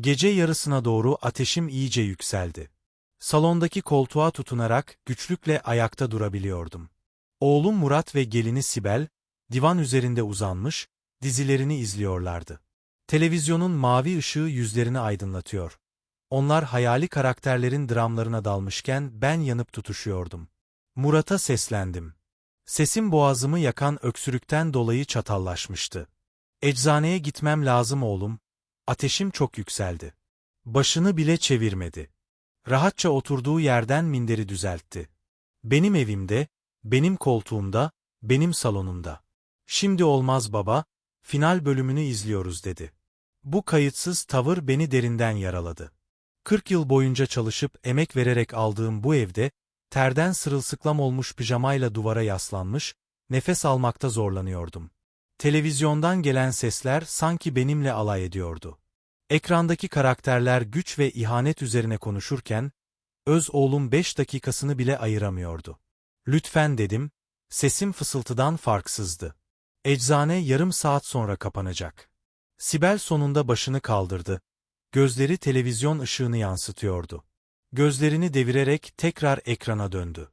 Gece yarısına doğru ateşim iyice yükseldi. Salondaki koltuğa tutunarak güçlükle ayakta durabiliyordum. Oğlum Murat ve gelini Sibel, divan üzerinde uzanmış, dizilerini izliyorlardı. Televizyonun mavi ışığı yüzlerini aydınlatıyor. Onlar hayali karakterlerin dramlarına dalmışken ben yanıp tutuşuyordum. Murat'a seslendim. Sesim boğazımı yakan öksürükten dolayı çatallaşmıştı. Eczaneye gitmem lazım oğlum. Ateşim çok yükseldi. Başını bile çevirmedi. Rahatça oturduğu yerden minderi düzeltti. Benim evimde, benim koltuğumda, benim salonumda. Şimdi olmaz baba, final bölümünü izliyoruz dedi. Bu kayıtsız tavır beni derinden yaraladı. 40 yıl boyunca çalışıp emek vererek aldığım bu evde, terden sırılsıklam olmuş pijamayla duvara yaslanmış, nefes almakta zorlanıyordum. Televizyondan gelen sesler sanki benimle alay ediyordu. Ekrandaki karakterler güç ve ihanet üzerine konuşurken, öz oğlum beş dakikasını bile ayıramıyordu. Lütfen dedim, sesim fısıltıdan farksızdı. Eczane yarım saat sonra kapanacak. Sibel sonunda başını kaldırdı. Gözleri televizyon ışığını yansıtıyordu. Gözlerini devirerek tekrar ekrana döndü.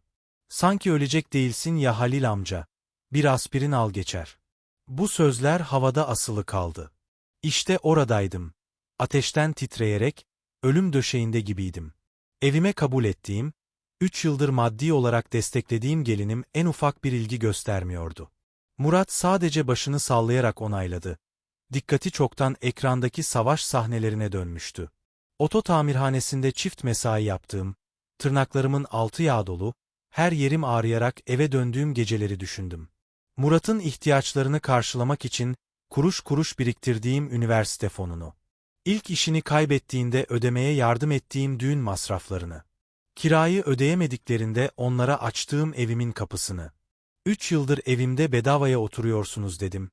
Sanki ölecek değilsin ya Halil amca. Bir aspirin al geçer. Bu sözler havada asılı kaldı. İşte oradaydım. Ateşten titreyerek, ölüm döşeğinde gibiydim. Evime kabul ettiğim, üç yıldır maddi olarak desteklediğim gelinim en ufak bir ilgi göstermiyordu. Murat sadece başını sallayarak onayladı. Dikkati çoktan ekrandaki savaş sahnelerine dönmüştü. Oto tamirhanesinde çift mesai yaptığım, tırnaklarımın altı yağ dolu, her yerim ağrıyarak eve döndüğüm geceleri düşündüm. Murat'ın ihtiyaçlarını karşılamak için kuruş kuruş biriktirdiğim üniversite fonunu. İlk işini kaybettiğinde ödemeye yardım ettiğim düğün masraflarını. Kirayı ödeyemediklerinde onlara açtığım evimin kapısını. Üç yıldır evimde bedavaya oturuyorsunuz dedim.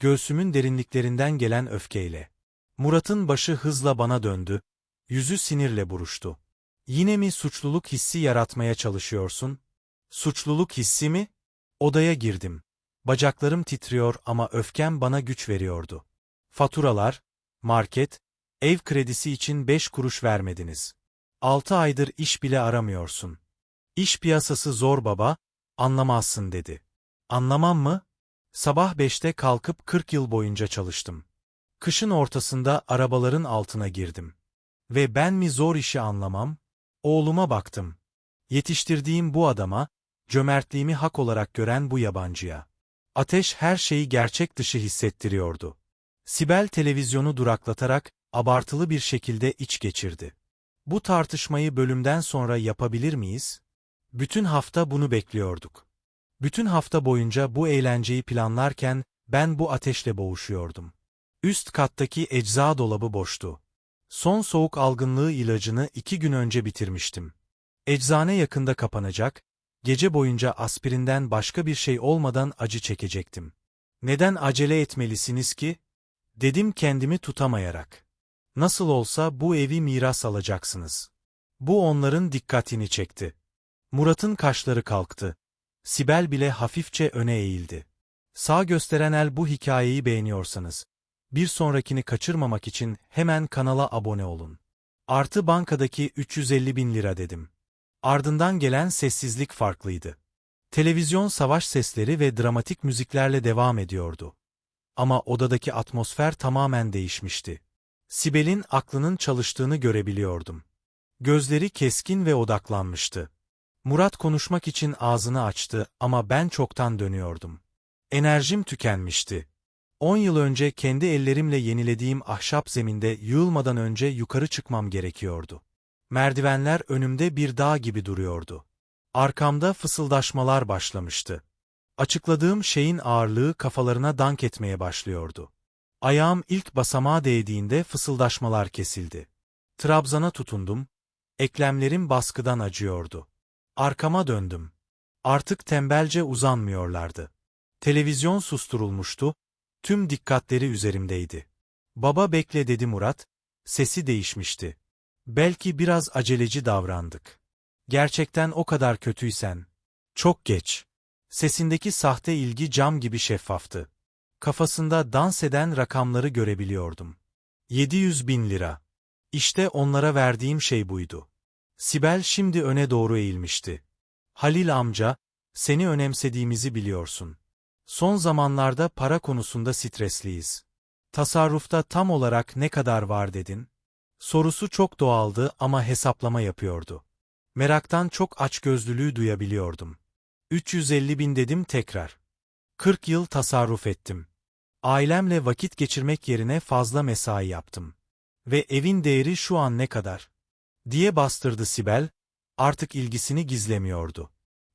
Göğsümün derinliklerinden gelen öfkeyle. Murat'ın başı hızla bana döndü, yüzü sinirle buruştu. Yine mi suçluluk hissi yaratmaya çalışıyorsun? Suçluluk hissi mi? Odaya girdim. Bacaklarım titriyor ama öfkem bana güç veriyordu. Faturalar, market, ev kredisi için beş kuruş vermediniz. Altı aydır iş bile aramıyorsun. İş piyasası zor baba, anlamazsın dedi. Anlamam mı? Sabah beşte kalkıp kırk yıl boyunca çalıştım. Kışın ortasında arabaların altına girdim. Ve ben mi zor işi anlamam? Oğluma baktım. Yetiştirdiğim bu adama, cömertliğimi hak olarak gören bu yabancıya. Ateş her şeyi gerçek dışı hissettiriyordu. Sibel televizyonu duraklatarak, abartılı bir şekilde iç geçirdi. Bu tartışmayı bölümden sonra yapabilir miyiz? Bütün hafta bunu bekliyorduk. Bütün hafta boyunca bu eğlenceyi planlarken, ben bu ateşle boğuşuyordum. Üst kattaki ecza dolabı boştu. Son soğuk algınlığı ilacını iki gün önce bitirmiştim. Eczane yakında kapanacak, gece boyunca aspirinden başka bir şey olmadan acı çekecektim. Neden acele etmelisiniz ki? Dedim kendimi tutamayarak. Nasıl olsa bu evi miras alacaksınız. Bu onların dikkatini çekti. Murat'ın kaşları kalktı. Sibel bile hafifçe öne eğildi. Sağ gösteren el bu hikayeyi beğeniyorsanız, bir sonrakini kaçırmamak için hemen kanala abone olun. Artı bankadaki 350 bin lira dedim. Ardından gelen sessizlik farklıydı. Televizyon savaş sesleri ve dramatik müziklerle devam ediyordu. Ama odadaki atmosfer tamamen değişmişti. Sibel'in aklının çalıştığını görebiliyordum. Gözleri keskin ve odaklanmıştı. Murat konuşmak için ağzını açtı ama ben çoktan dönüyordum. Enerjim tükenmişti. On yıl önce kendi ellerimle yenilediğim ahşap zeminde yığılmadan önce yukarı çıkmam gerekiyordu. Merdivenler önümde bir dağ gibi duruyordu. Arkamda fısıldaşmalar başlamıştı. Açıkladığım şeyin ağırlığı kafalarına dank etmeye başlıyordu. Ayağım ilk basamağa değdiğinde fısıldaşmalar kesildi. Trabzana tutundum, eklemlerim baskıdan acıyordu. Arkama döndüm. Artık tembelce uzanmıyorlardı. Televizyon susturulmuştu, tüm dikkatleri üzerimdeydi. Baba bekle dedi Murat, sesi değişmişti. Belki biraz aceleci davrandık. Gerçekten o kadar kötüysen. Çok geç. Sesindeki sahte ilgi cam gibi şeffaftı. Kafasında dans eden rakamları görebiliyordum. 700 bin lira. İşte onlara verdiğim şey buydu. Sibel şimdi öne doğru eğilmişti. Halil amca, seni önemsediğimizi biliyorsun. Son zamanlarda para konusunda stresliyiz. Tasarrufta tam olarak ne kadar var dedin? Sorusu çok doğaldı ama hesaplama yapıyordu. Meraktan çok açgözlülüğü duyabiliyordum. 350 bin dedim tekrar. 40 yıl tasarruf ettim. Ailemle vakit geçirmek yerine fazla mesai yaptım. Ve evin değeri şu an ne kadar? diye bastırdı Sibel, artık ilgisini gizlemiyordu.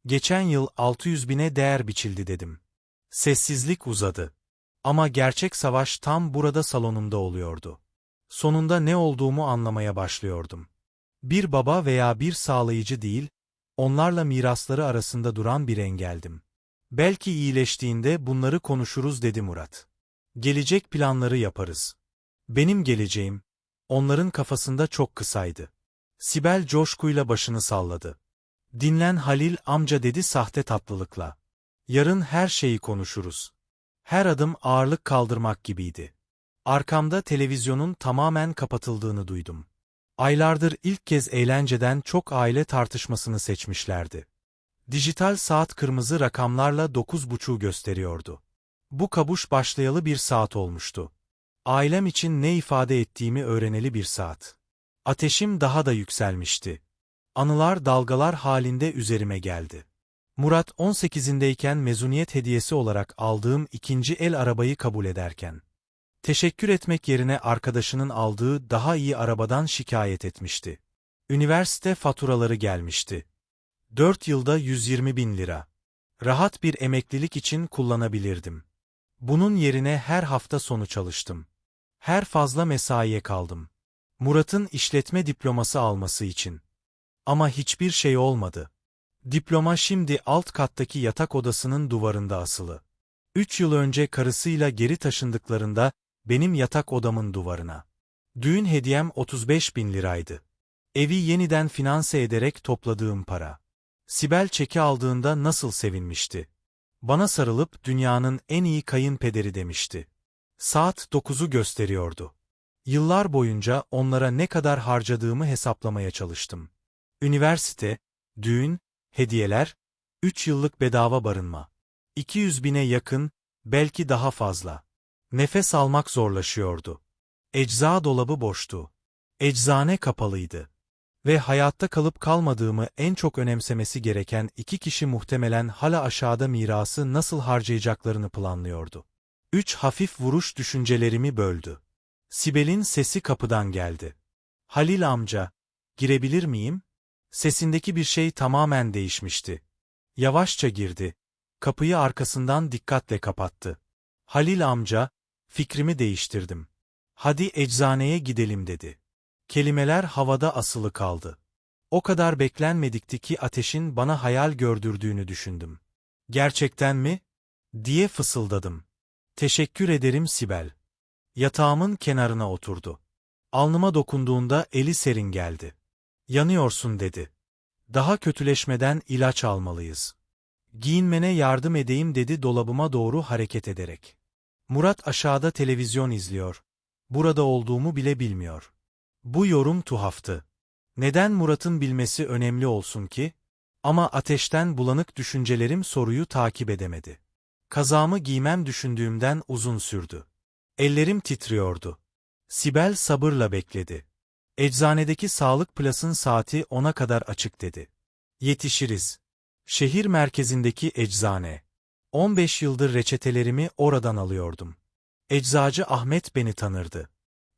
Geçen yıl 600 bine değer biçildi dedim. Sessizlik uzadı. Ama gerçek savaş tam burada salonumda oluyordu. Sonunda ne olduğumu anlamaya başlıyordum. Bir baba veya bir sağlayıcı değil, onlarla mirasları arasında duran bir engeldim. Belki iyileştiğinde bunları konuşuruz dedi Murat. Gelecek planları yaparız. Benim geleceğim, onların kafasında çok kısaydı. Sibel coşkuyla başını salladı. Dinlen Halil amca dedi sahte tatlılıkla. Yarın her şeyi konuşuruz. Her adım ağırlık kaldırmak gibiydi. Arkamda televizyonun tamamen kapatıldığını duydum. Aylardır ilk kez eğlenceden çok aile tartışmasını seçmişlerdi. Dijital saat kırmızı rakamlarla dokuz buçuğu gösteriyordu. Bu kabuş başlayalı bir saat olmuştu. Ailem için ne ifade ettiğimi öğreneli bir saat. Ateşim daha da yükselmişti. Anılar dalgalar halinde üzerime geldi. Murat 18'indeyken mezuniyet hediyesi olarak aldığım ikinci el arabayı kabul ederken, teşekkür etmek yerine arkadaşının aldığı daha iyi arabadan şikayet etmişti. Üniversite faturaları gelmişti. 4 yılda 120 bin lira. Rahat bir emeklilik için kullanabilirdim. Bunun yerine her hafta sonu çalıştım. Her fazla mesaiye kaldım. Murat'ın işletme diploması alması için. Ama hiçbir şey olmadı. Diploma şimdi alt kattaki yatak odasının duvarında asılı. Üç yıl önce karısıyla geri taşındıklarında benim yatak odamın duvarına. Düğün hediyem 35 bin liraydı. Evi yeniden finanse ederek topladığım para. Sibel çeki aldığında nasıl sevinmişti. Bana sarılıp dünyanın en iyi kayınpederi demişti. Saat 9'u gösteriyordu. Yıllar boyunca onlara ne kadar harcadığımı hesaplamaya çalıştım. Üniversite, düğün, hediyeler, 3 yıllık bedava barınma. 200 bine yakın, belki daha fazla. Nefes almak zorlaşıyordu. Ecza dolabı boştu. Eczane kapalıydı. Ve hayatta kalıp kalmadığımı en çok önemsemesi gereken iki kişi muhtemelen hala aşağıda mirası nasıl harcayacaklarını planlıyordu. Üç hafif vuruş düşüncelerimi böldü. Sibel'in sesi kapıdan geldi. Halil amca, girebilir miyim? Sesindeki bir şey tamamen değişmişti. Yavaşça girdi. Kapıyı arkasından dikkatle kapattı. Halil amca, fikrimi değiştirdim. Hadi eczaneye gidelim dedi. Kelimeler havada asılı kaldı. O kadar beklenmedikti ki ateşin bana hayal gördürdüğünü düşündüm. Gerçekten mi? diye fısıldadım. Teşekkür ederim Sibel. Yatağımın kenarına oturdu. Alnıma dokunduğunda eli serin geldi. Yanıyorsun dedi. Daha kötüleşmeden ilaç almalıyız. Giyinmene yardım edeyim dedi dolabıma doğru hareket ederek. Murat aşağıda televizyon izliyor. Burada olduğumu bile bilmiyor. Bu yorum tuhaftı. Neden Murat'ın bilmesi önemli olsun ki? Ama ateşten bulanık düşüncelerim soruyu takip edemedi. Kazağımı giymem düşündüğümden uzun sürdü. Ellerim titriyordu. Sibel sabırla bekledi. Eczanedeki Sağlık Plus'ın saati ona kadar açık dedi. Yetişiriz. Şehir merkezindeki eczane. 15 yıldır reçetelerimi oradan alıyordum. Eczacı Ahmet beni tanırdı.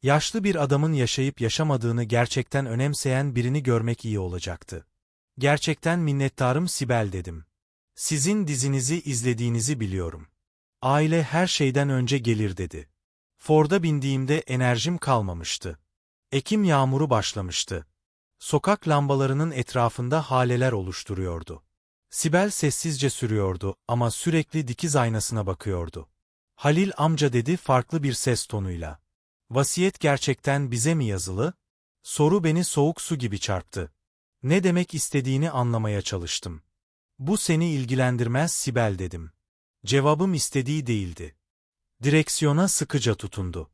Yaşlı bir adamın yaşayıp yaşamadığını gerçekten önemseyen birini görmek iyi olacaktı. Gerçekten minnettarım Sibel dedim. Sizin dizinizi izlediğinizi biliyorum. Aile her şeyden önce gelir dedi. Ford'a bindiğimde enerjim kalmamıştı. Ekim yağmuru başlamıştı. Sokak lambalarının etrafında haleler oluşturuyordu. Sibel sessizce sürüyordu ama sürekli dikiz aynasına bakıyordu. Halil amca dedi farklı bir ses tonuyla. Vasiyet gerçekten bize mi yazılı? Soru beni soğuk su gibi çarptı. Ne demek istediğini anlamaya çalıştım. Bu seni ilgilendirmez Sibel dedim. Cevabım istediği değildi. Direksiyona sıkıca tutundu.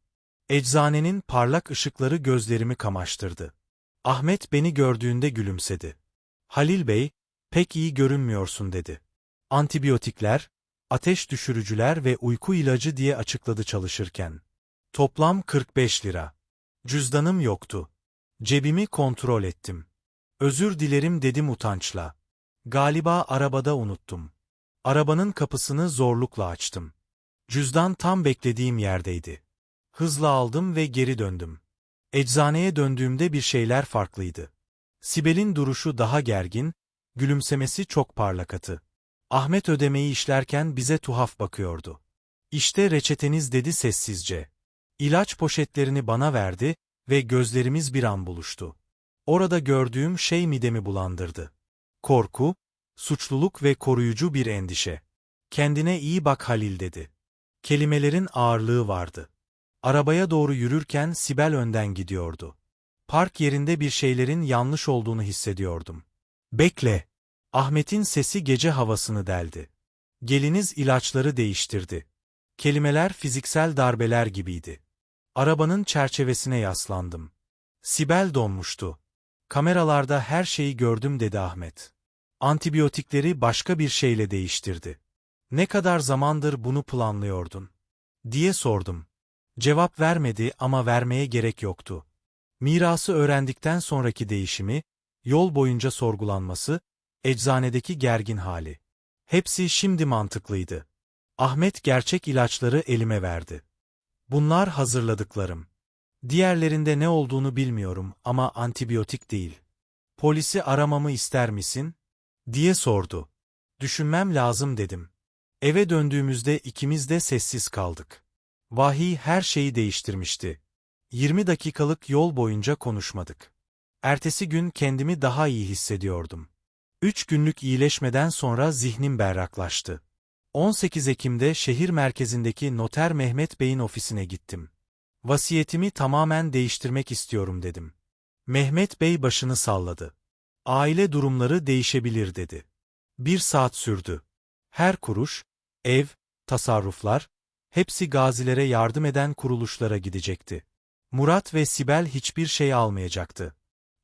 Eczanenin parlak ışıkları gözlerimi kamaştırdı. Ahmet beni gördüğünde gülümsedi. Halil Bey, pek iyi görünmüyorsun dedi. Antibiyotikler, ateş düşürücüler ve uyku ilacı diye açıkladı çalışırken. Toplam 45 lira. Cüzdanım yoktu. Cebimi kontrol ettim. Özür dilerim dedim utançla. Galiba arabada unuttum. Arabanın kapısını zorlukla açtım. Cüzdan tam beklediğim yerdeydi. Hızla aldım ve geri döndüm. Eczaneye döndüğümde bir şeyler farklıydı. Sibel'in duruşu daha gergin, gülümsemesi çok parlakatı. Ahmet ödemeyi işlerken bize tuhaf bakıyordu. İşte reçeteniz dedi sessizce. İlaç poşetlerini bana verdi ve gözlerimiz bir an buluştu. Orada gördüğüm şey midemi bulandırdı. Korku, suçluluk ve koruyucu bir endişe. Kendine iyi bak Halil dedi. Kelimelerin ağırlığı vardı. Arabaya doğru yürürken Sibel önden gidiyordu. Park yerinde bir şeylerin yanlış olduğunu hissediyordum. Bekle. Ahmet'in sesi gece havasını deldi. Geliniz ilaçları değiştirdi. Kelimeler fiziksel darbeler gibiydi. Arabanın çerçevesine yaslandım. Sibel donmuştu. Kameralarda her şeyi gördüm dedi Ahmet. Antibiyotikleri başka bir şeyle değiştirdi. Ne kadar zamandır bunu planlıyordun? diye sordum. Cevap vermedi ama vermeye gerek yoktu. Mirası öğrendikten sonraki değişimi, yol boyunca sorgulanması, eczanedeki gergin hali. Hepsi şimdi mantıklıydı. Ahmet gerçek ilaçları elime verdi. Bunlar hazırladıklarım. Diğerlerinde ne olduğunu bilmiyorum ama antibiyotik değil. Polisi aramamı ister misin? diye sordu. Düşünmem lazım dedim. Eve döndüğümüzde ikimiz de sessiz kaldık. Vahiy her şeyi değiştirmişti. 20 dakikalık yol boyunca konuşmadık. Ertesi gün kendimi daha iyi hissediyordum. Üç günlük iyileşmeden sonra zihnim berraklaştı. 18 Ekim'de şehir merkezindeki noter Mehmet Bey'in ofisine gittim. Vasiyetimi tamamen değiştirmek istiyorum dedim. Mehmet Bey başını salladı. Aile durumları değişebilir dedi. Bir saat sürdü. Her kuruş, ev, tasarruflar, hepsi gazilere yardım eden kuruluşlara gidecekti. Murat ve Sibel hiçbir şey almayacaktı.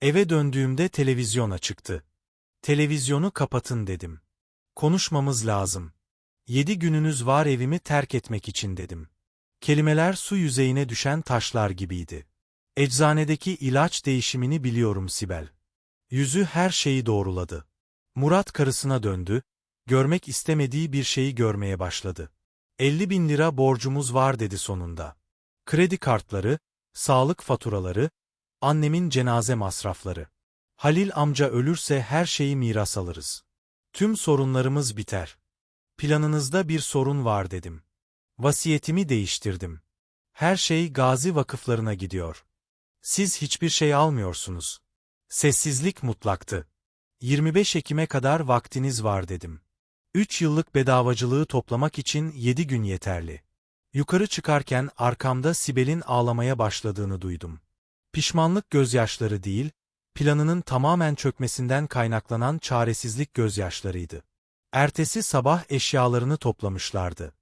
Eve döndüğümde televizyon açıktı. Televizyonu kapatın dedim. Konuşmamız lazım. Yedi gününüz var evimi terk etmek için dedim. Kelimeler su yüzeyine düşen taşlar gibiydi. Eczanedeki ilaç değişimini biliyorum Sibel. Yüzü her şeyi doğruladı. Murat karısına döndü, görmek istemediği bir şeyi görmeye başladı. 50 bin lira borcumuz var dedi sonunda. Kredi kartları, sağlık faturaları, annemin cenaze masrafları. Halil amca ölürse her şeyi miras alırız. Tüm sorunlarımız biter. Planınızda bir sorun var dedim. Vasiyetimi değiştirdim. Her şey gazi vakıflarına gidiyor. Siz hiçbir şey almıyorsunuz. Sessizlik mutlaktı. 25 Ekim'e kadar vaktiniz var dedim. 3 yıllık bedavacılığı toplamak için 7 gün yeterli. Yukarı çıkarken arkamda Sibel'in ağlamaya başladığını duydum. Pişmanlık gözyaşları değil, planının tamamen çökmesinden kaynaklanan çaresizlik gözyaşlarıydı. Ertesi sabah eşyalarını toplamışlardı.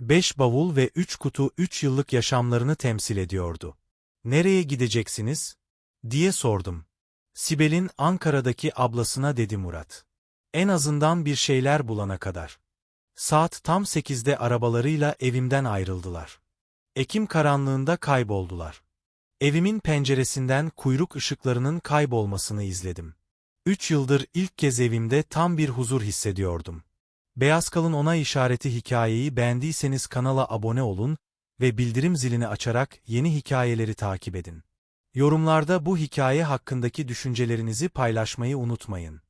Beş bavul ve üç kutu üç yıllık yaşamlarını temsil ediyordu. Nereye gideceksiniz? diye sordum. Sibel'in Ankara'daki ablasına dedi Murat. En azından bir şeyler bulana kadar. Saat tam sekizde arabalarıyla evimden ayrıldılar. Ekim karanlığında kayboldular. Evimin penceresinden kuyruk ışıklarının kaybolmasını izledim. Üç yıldır ilk kez evimde tam bir huzur hissediyordum. Beyaz Kalın ona işareti hikayeyi beğendiyseniz kanala abone olun ve bildirim zilini açarak yeni hikayeleri takip edin. Yorumlarda bu hikaye hakkındaki düşüncelerinizi paylaşmayı unutmayın.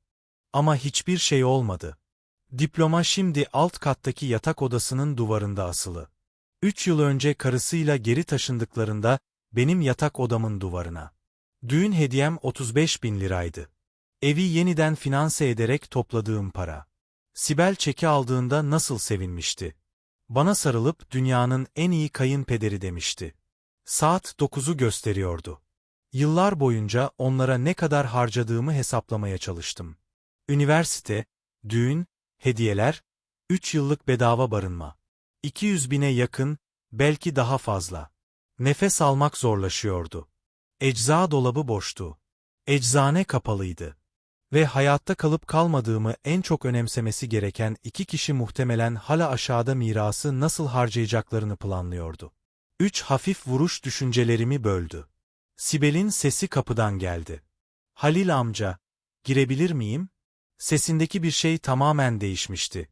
Ama hiçbir şey olmadı. Diploma şimdi alt kattaki yatak odasının duvarında asılı. Üç yıl önce karısıyla geri taşındıklarında benim yatak odamın duvarına. Düğün hediyem 35 bin liraydı. Evi yeniden finanse ederek topladığım para. Sibel çeki aldığında nasıl sevinmişti. Bana sarılıp dünyanın en iyi kayınpederi demişti. Saat 9'u gösteriyordu. Yıllar boyunca onlara ne kadar harcadığımı hesaplamaya çalıştım. Üniversite, düğün, hediyeler, 3 yıllık bedava barınma. 200 bine yakın, belki daha fazla. Nefes almak zorlaşıyordu. Ecza dolabı boştu. Eczane kapalıydı. Ve hayatta kalıp kalmadığımı en çok önemsemesi gereken iki kişi muhtemelen hala aşağıda mirası nasıl harcayacaklarını planlıyordu. Üç hafif vuruş düşüncelerimi böldü. Sibel'in sesi kapıdan geldi. Halil amca, girebilir miyim? Sesindeki bir şey tamamen değişmişti.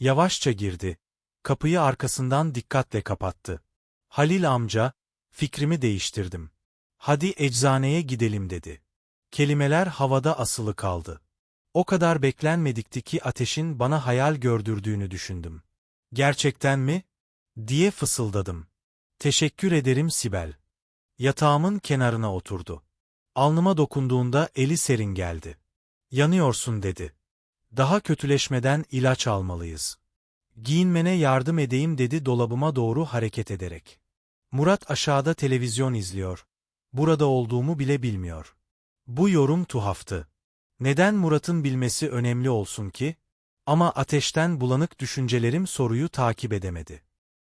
Yavaşça girdi. Kapıyı arkasından dikkatle kapattı. Halil amca, fikrimi değiştirdim. Hadi eczaneye gidelim dedi. Kelimeler havada asılı kaldı. O kadar beklenmedikti ki ateşin bana hayal gördürdüğünü düşündüm. Gerçekten mi? diye fısıldadım. Teşekkür ederim Sibel. Yatağımın kenarına oturdu. Alnıma dokunduğunda eli serin geldi. Yanıyorsun dedi. Daha kötüleşmeden ilaç almalıyız. Giyinmene yardım edeyim dedi dolabıma doğru hareket ederek. Murat aşağıda televizyon izliyor. Burada olduğumu bile bilmiyor. Bu yorum tuhaftı. Neden Murat'ın bilmesi önemli olsun ki? Ama ateşten bulanık düşüncelerim soruyu takip edemedi.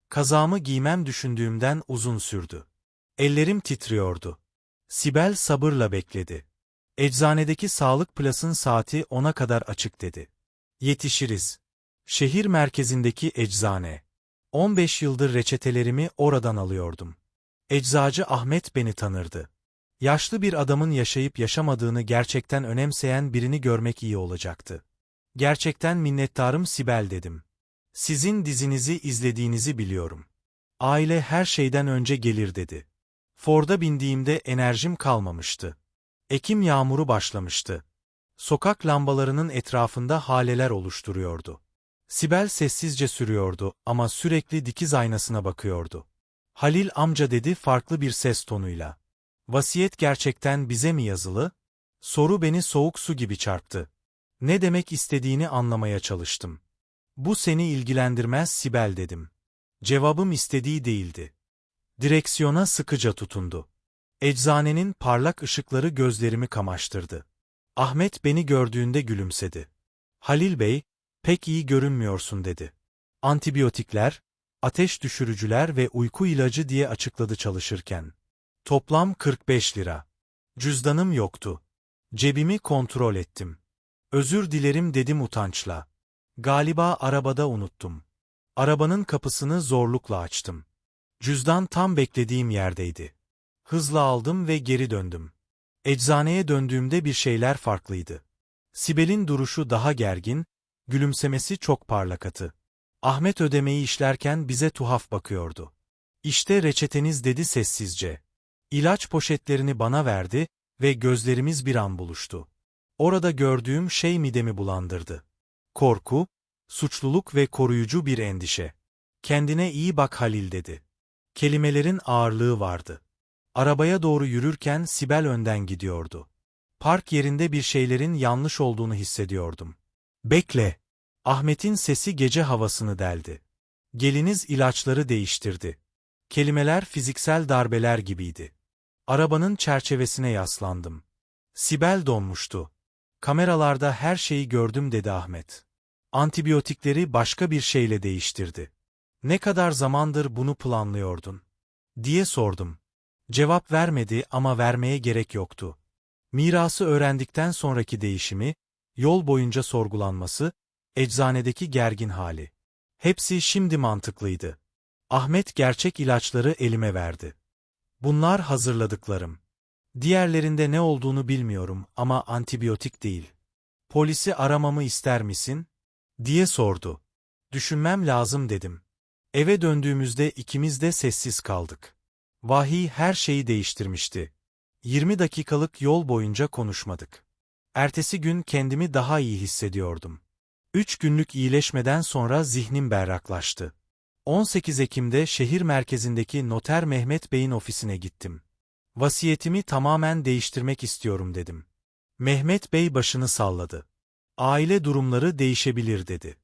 Kazağımı giymem düşündüğümden uzun sürdü. Ellerim titriyordu. Sibel sabırla bekledi. Eczanedeki sağlık plasın saati ona kadar açık dedi. Yetişiriz. Şehir merkezindeki eczane. 15 yıldır reçetelerimi oradan alıyordum. Eczacı Ahmet beni tanırdı. Yaşlı bir adamın yaşayıp yaşamadığını gerçekten önemseyen birini görmek iyi olacaktı. Gerçekten minnettarım Sibel dedim. Sizin dizinizi izlediğinizi biliyorum. Aile her şeyden önce gelir dedi. Ford'a bindiğimde enerjim kalmamıştı. Ekim yağmuru başlamıştı. Sokak lambalarının etrafında haleler oluşturuyordu. Sibel sessizce sürüyordu ama sürekli dikiz aynasına bakıyordu. Halil amca dedi farklı bir ses tonuyla. Vasiyet gerçekten bize mi yazılı? Soru beni soğuk su gibi çarptı. Ne demek istediğini anlamaya çalıştım. Bu seni ilgilendirmez Sibel dedim. Cevabım istediği değildi. Direksiyona sıkıca tutundu. Eczanenin parlak ışıkları gözlerimi kamaştırdı. Ahmet beni gördüğünde gülümsedi. Halil Bey, pek iyi görünmüyorsun dedi. Antibiyotikler, ateş düşürücüler ve uyku ilacı diye açıkladı çalışırken. Toplam 45 lira. Cüzdanım yoktu. Cebimi kontrol ettim. Özür dilerim dedim utançla. Galiba arabada unuttum. Arabanın kapısını zorlukla açtım. Cüzdan tam beklediğim yerdeydi. Hızla aldım ve geri döndüm. Eczaneye döndüğümde bir şeyler farklıydı. Sibel'in duruşu daha gergin, gülümsemesi çok parlakatı. Ahmet ödemeyi işlerken bize tuhaf bakıyordu. İşte reçeteniz dedi sessizce. İlaç poşetlerini bana verdi ve gözlerimiz bir an buluştu. Orada gördüğüm şey midemi bulandırdı. Korku, suçluluk ve koruyucu bir endişe. Kendine iyi bak Halil dedi. Kelimelerin ağırlığı vardı. Arabaya doğru yürürken Sibel önden gidiyordu. Park yerinde bir şeylerin yanlış olduğunu hissediyordum. Bekle! Ahmet'in sesi gece havasını deldi. Geliniz ilaçları değiştirdi. Kelimeler fiziksel darbeler gibiydi. Arabanın çerçevesine yaslandım. Sibel donmuştu. Kameralarda her şeyi gördüm dedi Ahmet. Antibiyotikleri başka bir şeyle değiştirdi. Ne kadar zamandır bunu planlıyordun? diye sordum. Cevap vermedi ama vermeye gerek yoktu. Mirası öğrendikten sonraki değişimi, yol boyunca sorgulanması, eczanedeki gergin hali. Hepsi şimdi mantıklıydı. Ahmet gerçek ilaçları elime verdi. Bunlar hazırladıklarım. Diğerlerinde ne olduğunu bilmiyorum ama antibiyotik değil. Polisi aramamı ister misin? diye sordu. Düşünmem lazım dedim. Eve döndüğümüzde ikimiz de sessiz kaldık. Vahiy her şeyi değiştirmişti. 20 dakikalık yol boyunca konuşmadık. Ertesi gün kendimi daha iyi hissediyordum. Üç günlük iyileşmeden sonra zihnim berraklaştı. 18 Ekim'de şehir merkezindeki noter Mehmet Bey'in ofisine gittim. Vasiyetimi tamamen değiştirmek istiyorum dedim. Mehmet Bey başını salladı. Aile durumları değişebilir dedi.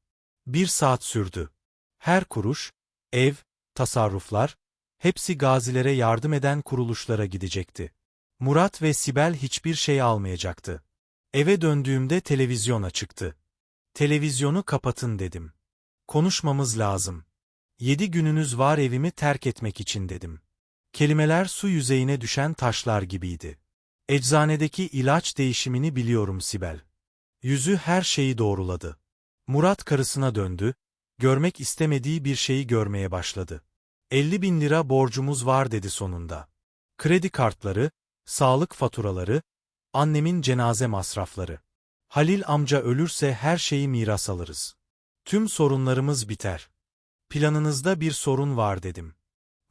Bir saat sürdü. Her kuruş, ev, tasarruflar, hepsi gazilere yardım eden kuruluşlara gidecekti. Murat ve Sibel hiçbir şey almayacaktı. Eve döndüğümde televizyon açıktı. Televizyonu kapatın dedim. Konuşmamız lazım. Yedi gününüz var evimi terk etmek için dedim. Kelimeler su yüzeyine düşen taşlar gibiydi. Eczanedeki ilaç değişimini biliyorum Sibel. Yüzü her şeyi doğruladı. Murat karısına döndü, görmek istemediği bir şeyi görmeye başladı. 50 bin lira borcumuz var dedi sonunda. Kredi kartları, sağlık faturaları, annemin cenaze masrafları. Halil amca ölürse her şeyi miras alırız. Tüm sorunlarımız biter. Planınızda bir sorun var dedim.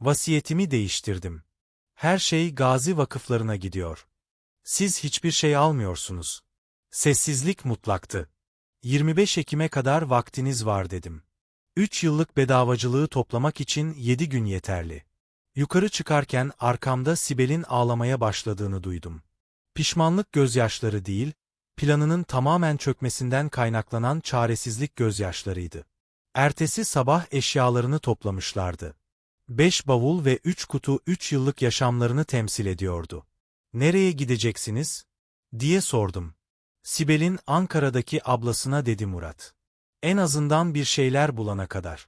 Vasiyetimi değiştirdim. Her şey gazi vakıflarına gidiyor. Siz hiçbir şey almıyorsunuz. Sessizlik mutlaktı. 25 Ekim'e kadar vaktiniz var dedim. 3 yıllık bedavacılığı toplamak için 7 gün yeterli. Yukarı çıkarken arkamda Sibel'in ağlamaya başladığını duydum. Pişmanlık gözyaşları değil, planının tamamen çökmesinden kaynaklanan çaresizlik gözyaşlarıydı. Ertesi sabah eşyalarını toplamışlardı. Beş bavul ve üç kutu üç yıllık yaşamlarını temsil ediyordu. Nereye gideceksiniz? diye sordum. Sibel'in Ankara'daki ablasına dedi Murat. En azından bir şeyler bulana kadar.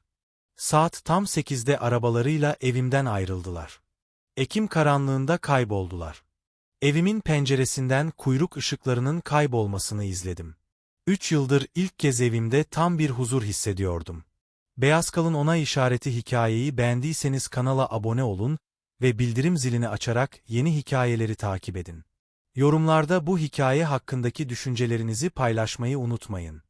Saat tam sekizde arabalarıyla evimden ayrıldılar. Ekim karanlığında kayboldular. Evimin penceresinden kuyruk ışıklarının kaybolmasını izledim. Üç yıldır ilk kez evimde tam bir huzur hissediyordum. Beyaz Kalın ona işareti hikayeyi beğendiyseniz kanala abone olun ve bildirim zilini açarak yeni hikayeleri takip edin. Yorumlarda bu hikaye hakkındaki düşüncelerinizi paylaşmayı unutmayın.